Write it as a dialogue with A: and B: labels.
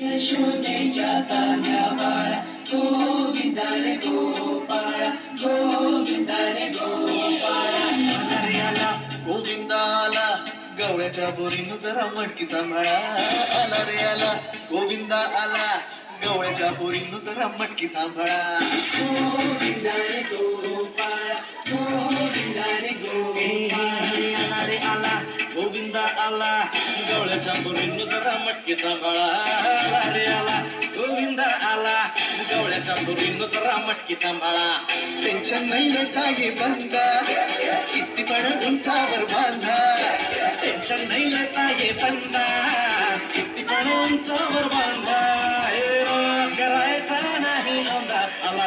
A: यशोदेच्या तान्या बाळा गोविंदा रे गोपाळा.
B: गवळ्याच्या बोरीनं जरा मटकी सांभाळा आला रे आला गोविंदा आला गवळ्याच्या बोरीनं जरा मटकी सांभाळा
A: गोविंदा रे गोपाळा गोविंदा रे गोपाळा.
B: आला. गवळ्याच्या मुलींनी जरा मटकी सांभाळा. रे आला गोविंदा आला. गवळ्याच्या मुलींनी जरा मटकी सांभाळा. टेन्शन नाही काही बंद. किती पण उंचावर बांधा. टेन्शन नाही काही बंद. किती पण उंचावर बांधा. हे करायचा नाही आला